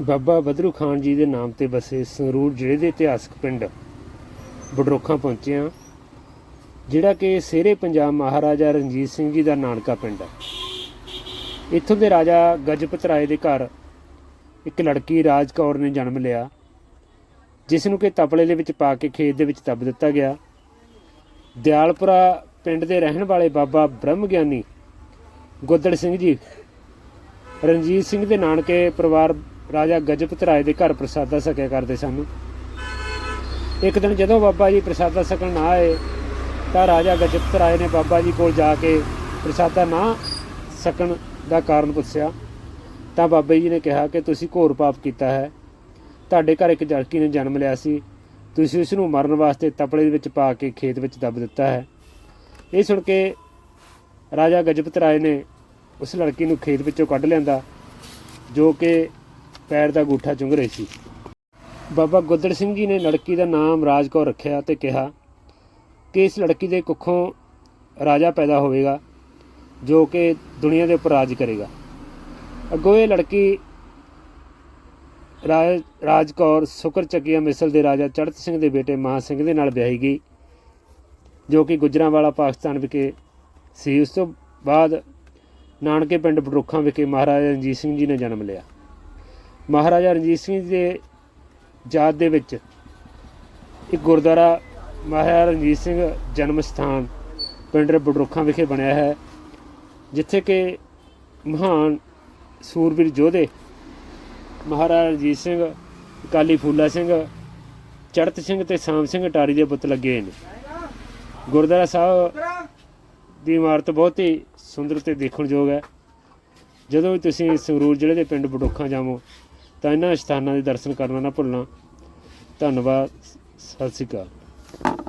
ਬਾਬਾ ਬਦਰੂ ਖਾਨ ਜੀ ਦੇ ਨਾਮ ਤੇ ਵਸੇ ਸੰਗਰੂਰ ਜ਼ਿਲ੍ਹੇ ਦੇ ਇਤਿਹਾਸਕ ਪਿੰਡ ਬਡਰੋਖਾਂ ਪਹੁੰਚੇ ਹਾਂ, ਜਿਹੜਾ ਕਿ ਸਿਹਰੇ ਪੰਜਾਬ ਮਹਾਰਾਜਾ ਰਣਜੀਤ ਸਿੰਘ ਜੀ ਦਾ ਨਾਨਕਾ ਪਿੰਡ ਹੈ। ਇੱਥੋਂ ਦੇ ਰਾਜਾ ਗਜਪਤ ਰਾਏ ਦੇ ਘਰ ਇੱਕ ਲੜਕੀ ਰਾਜ ਕੌਰ ਨੇ ਜਨਮ ਲਿਆ, ਜਿਸ ਨੂੰ ਕਿ ਤਪਲੇ ਦੇ ਵਿੱਚ ਪਾ ਕੇ ਖੇਤ ਦੇ ਵਿੱਚ ਦੱਬ ਦਿੱਤਾ ਗਿਆ। ਦਿਆਲਪੁਰਾ ਪਿੰਡ ਦੇ ਰਹਿਣ ਵਾਲੇ ਬਾਬਾ ਬ੍ਰਹਮ ਗਿਆਨੀ ਗੁੱਦੜ ਸਿੰਘ ਜੀ, ਰਣਜੀਤ ਸਿੰਘ ਦੇ ਨਾਨਕੇ ਪਰਿਵਾਰ ਰਾਜਾ ਗਜਪਤ ਰਾਏ ਦੇ ਘਰ ਪ੍ਰਸਾਦਾ ਸਕਿਆ ਕਰਦੇ ਸਨ। ਇੱਕ ਦਿਨ ਜਦੋਂ ਬਾਬਾ ਜੀ ਪ੍ਰਸਾਦਾ ਸਕਣ ਨਾ ਆਏ, ਤਾਂ ਰਾਜਾ ਗਜਪਤ ਰਾਏ ਨੇ ਬਾਬਾ ਜੀ ਕੋਲ ਜਾ ਕੇ ਪ੍ਰਸਾਦਾ ਨਾ ਸਕਣ ਦਾ ਕਾਰਨ ਪੁੱਛਿਆ। ਤਾਂ ਬਾਬਾ ਜੀ ਨੇ ਕਿਹਾ ਕਿ ਤੁਸੀਂ ਘੋਰ ਪਾਪ ਕੀਤਾ ਹੈ। ਤੁਹਾਡੇ ਘਰ ਇੱਕ ਲੜਕੀ ਨੇ ਜਨਮ ਲਿਆ ਸੀ। ਤੁਸੀਂ ਉਸ ਨੂੰ ਮਰਨ ਵਾਸਤੇ ਤਪਲੇ ਦੇ ਵਿੱਚ ਪਾ ਕੇ ਖੇਤ ਵਿੱਚ ਦੱਬ ਦਿੱਤਾ ਹੈ। ਇਹ ਸੁਣ ਕੇ ਰਾਜਾ ਗਜਪਤ ਰਾਏ ਨੇ ਉਸ ਲੜਕੀ ਨੂੰ ਖੇਤ ਵਿੱਚੋਂ ਕੱਢ ਲਿਆਂਦਾ, ਜੋ ਕਿ ਪੈਰ ਦਾ ਗੂਠਾ ਚੁੰਘ ਰਹੀ ਸੀ। ਬਾਬਾ ਗੁੱਦੜ ਸਿੰਘ ਜੀ ਨੇ ਲੜਕੀ ਦਾ ਨਾਮ ਰਾਜ ਕੌਰ ਰੱਖਿਆ ਤੇ ਕਿਹਾ, ਕਿ ਇਸ ਲੜਕੀ ਦੇ ਕੁੱਖੋਂ ਰਾਜਾ ਪੈਦਾ ਹੋਵੇਗਾ, ਜੋ ਕਿ ਦੁਨੀਆ ਦੇ ਉੱਪਰ ਰਾਜ ਕਰੇਗਾ। ਅੱਗੋਂ ਇਹ ਲੜਕੀ ਰਾਜ ਰਾਜ ਕੌਰ ਸੁਕਰ ਚੱਕੀਆ ਮਿਸਲ ਦੇ ਰਾਜਾ ਚੜਤ ਸਿੰਘ ਦੇ ਬੇਟੇ ਮਹਾਂ ਸਿੰਘ ਦੇ ਨਾਲ ਵਿਆਹੀ ਗਈ, ਜੋ ਕਿ ਗੁਜਰਾਂਵਾਲਾ ਪਾਕਿਸਤਾਨ ਵਿਖੇ ਸੀ। ਉਸ ਤੋਂ ਬਾਅਦ ਨਾਨਕੇ ਪਿੰਡ ਬਡਰੁੱਖਾਂ ਵਿਖੇ ਮਹਾਰਾਜਾ ਰਣਜੀਤ ਸਿੰਘ ਜੀ ਨੇ ਜਨਮ ਲਿਆ। ਮਹਾਰਾਜਾ ਰਣਜੀਤ ਸਿੰਘ ਜੀ ਦੇ ਯਾਦ ਦੇ ਵਿੱਚ ਇੱਕ ਗੁਰਦੁਆਰਾ ਮਹਾਰਾਜਾ ਰਣਜੀਤ ਸਿੰਘ ਜਨਮ ਸਥਾਨ ਪਿੰਡ ਬਡਰੁੱਖਾਂ ਵਿਖੇ ਬਣਿਆ ਹੈ, ਜਿੱਥੇ ਕਿ ਮਹਾਨ ਸੂਰਬੀਰ ਯੋਧੇ ਮਹਾਰਾਜਾ ਰਣਜੀਤ ਸਿੰਘ, ਅਕਾਲੀ ਫੂਲਾ ਸਿੰਘ ਚੜਤ ਸਿੰਘ ਤੇ ਸਾਮ ਸਿੰਘ ਅਟਾਰੀ ਦੇ ਪੁੱਤ ਲੱਗੇ ਨੇ। ਗੁਰਦੁਆਰਾ ਸਾਹਿਬ ਦੀ ਇਮਾਰਤ ਬਹੁਤ ਹੀ ਸੁੰਦਰ ਤੇ ਦੇਖਣਯੋਗ ਹੈ। ਜਦੋਂ ਵੀ ਤੁਸੀਂ ਸੰਗਰੂਰ ਜ਼ਿਲ੍ਹੇ ਦੇ ਪਿੰਡ ਬਡੋਖਾਂ ਜਾਵੋ ਤਾਂ ਇਹਨਾਂ ਸਥਾਨਾਂ ਦੇ ਦਰਸ਼ਨ ਕਰਨਾ ਨਾ ਭੁੱਲਣਾ। ਧੰਨਵਾਦ ਸਤਿ ਸ਼੍ਰੀ ਅਕਾਲ।